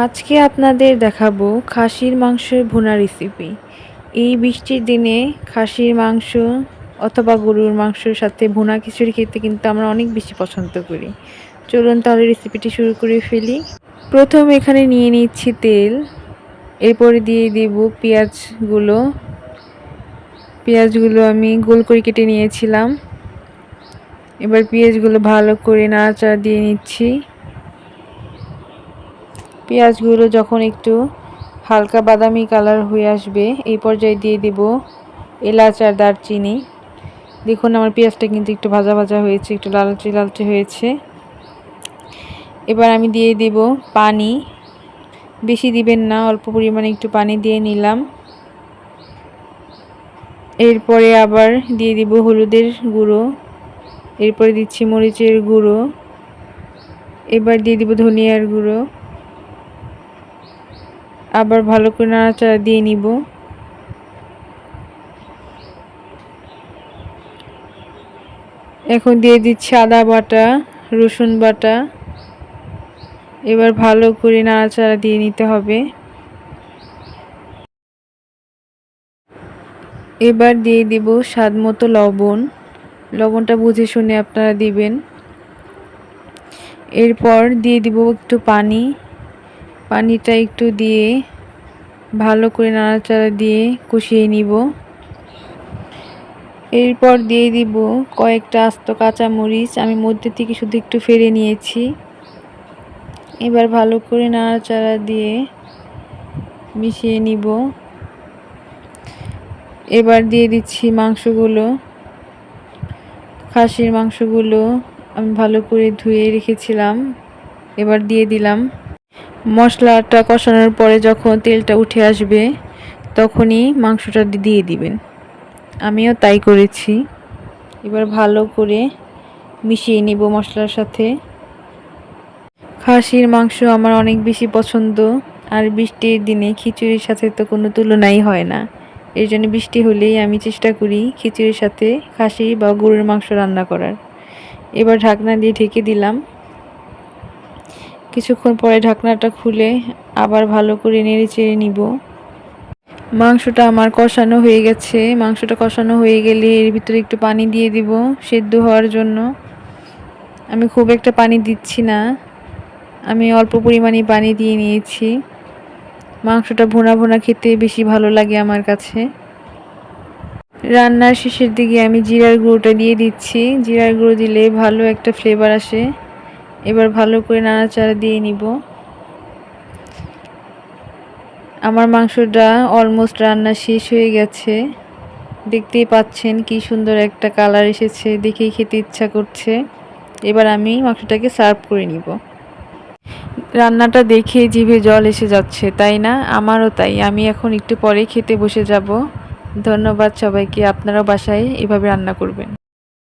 আজকে আপনাদের দেখাবো খাসির মাংসের ভুনা রেসিপি এই বৃষ্টির দিনে খাসির মাংস অথবা গরুর মাংসের সাথে ভুনা খিচুড়ি খেতে কিন্তু আমরা অনেক বেশি পছন্দ করি। চলুন তাহলে রেসিপিটি শুরু করে ফেলি। প্রথম এখানে নিয়ে নিচ্ছি তেল। এরপরে দিয়ে দেব পেঁয়াজগুলো। পেঁয়াজগুলো আমি গোল করে কেটে নিয়েছিলাম। এবার পেঁয়াজগুলো ভালো করে নাড়াচাড়া দিয়ে নিচ্ছি। পেঁয়াজগুলো যখন একটু হালকা বাদামি কালার হয়ে আসবে, এই পর্যায়ে দিয়ে দেব এলাচ আর দারচিনি। দেখুন আমার পেঁয়াজটা কিন্তু একটু ভাজা ভাজা হয়েছে, একটু লালচে লালচে হয়েছে। এবার আমি দিয়ে দেব পানি। বেশি দিবেন না, অল্প পরিমাণে একটু পানি দিয়ে নিলাম। এরপরে আবার দিয়ে দিব হলুদের গুঁড়ো। এরপরে দিচ্ছি মরিচের গুঁড়ো। এবার দিয়ে দিব ধনিয়ার গুঁড়ো। আবার ভালো করে নাড়াচাড়া দিয়ে নিব। এখন দিয়ে দিচ্ছি আদা বাটা, রসুন বাটা। এবার ভালো করে নাড়াচাড়া দিয়ে নিতে হবে। এবার দিয়ে দিব স্বাদ মতো লবণ। লবণটা বুঝে শুনে আপনারা দিবেন। এরপর দিয়ে দিব একটু পানি। পানিটা একটু দিয়ে ভালো করে নাড়াচাড়া দিয়ে কষিয়ে নিব। এরপর দিয়ে দিব কয়েকটা আস্ত কাঁচামরিচ। আমি মধ্যে থেকে শুধু একটু ফেলে নিয়েছি। এবার ভালো করে নাড়াচাড়া দিয়ে মিশিয়ে নিব। এবার দিয়ে দিচ্ছি মাংসগুলো। খাসির মাংসগুলো আমি ভালো করে ধুয়ে রেখেছিলাম। এবার দিয়ে দিলাম মশলাটা কষানোর পরে যখন তেলটা উঠে আসবে, তখনই মাংসটা দিয়ে দিবেন। আমিও তাই করেছি। এবার ভালো করে মিশিয়ে নিব মশলার সাথে। খাসির মাংস আমার অনেক বেশি পছন্দ, আর বৃষ্টির দিনে খিচুড়ির সাথে তো কোনো তুলনাই হয় না। এর জন্য বৃষ্টি হলেই আমি চেষ্টা করি খিচুড়ির সাথে খাসি বা গরুর মাংস রান্না করার। এবার ঢাকনা দিয়ে ঢেকে দিলাম। কিছুক্ষণ পরে ঢাকনাটা খুলে আবার ভালো করে নেড়ে চেড়ে নিব। মাংসটা আমার কষানো হয়ে গেছে। মাংসটা কষানো হয়ে গেলে এর ভিতরে একটু পানি দিয়ে দিব সেদ্ধ হওয়ার জন্য। আমি খুব একটা পানি দিচ্ছি না। আমি অল্প পরিমাণে পানি দিয়ে নিয়েছি। মাংসটা ভোনা ভোনা খেতে বেশি ভালো লাগে আমার কাছে। রান্নার শেষের দিকে আমি জিরার গুঁড়োটা দিয়ে দিচ্ছি। জিরার গুঁড়ো দিলে ভালো একটা ফ্লেভার আসে। এবার ভালো করে নাড়াচাড়া দিয়ে নিব। আমার মাংসটা অলমোস্ট রান্না শেষ হয়ে গেছে। দেখতেই পাচ্ছেন কি সুন্দর একটা কালার এসেছে, দেখেই খেতে ইচ্ছা করছে। এবার আমি মাংসটাকে সার্ভ করে নিব। রান্নাটা দেখে জিভে জল এসে যাচ্ছে, তাই না? আমারও তাই, আমি এখন একটু পরে খেতে বসে যাব। ধন্যবাদ সবাইকে, আপনারাও বাসায় এভাবে রান্না করবেন।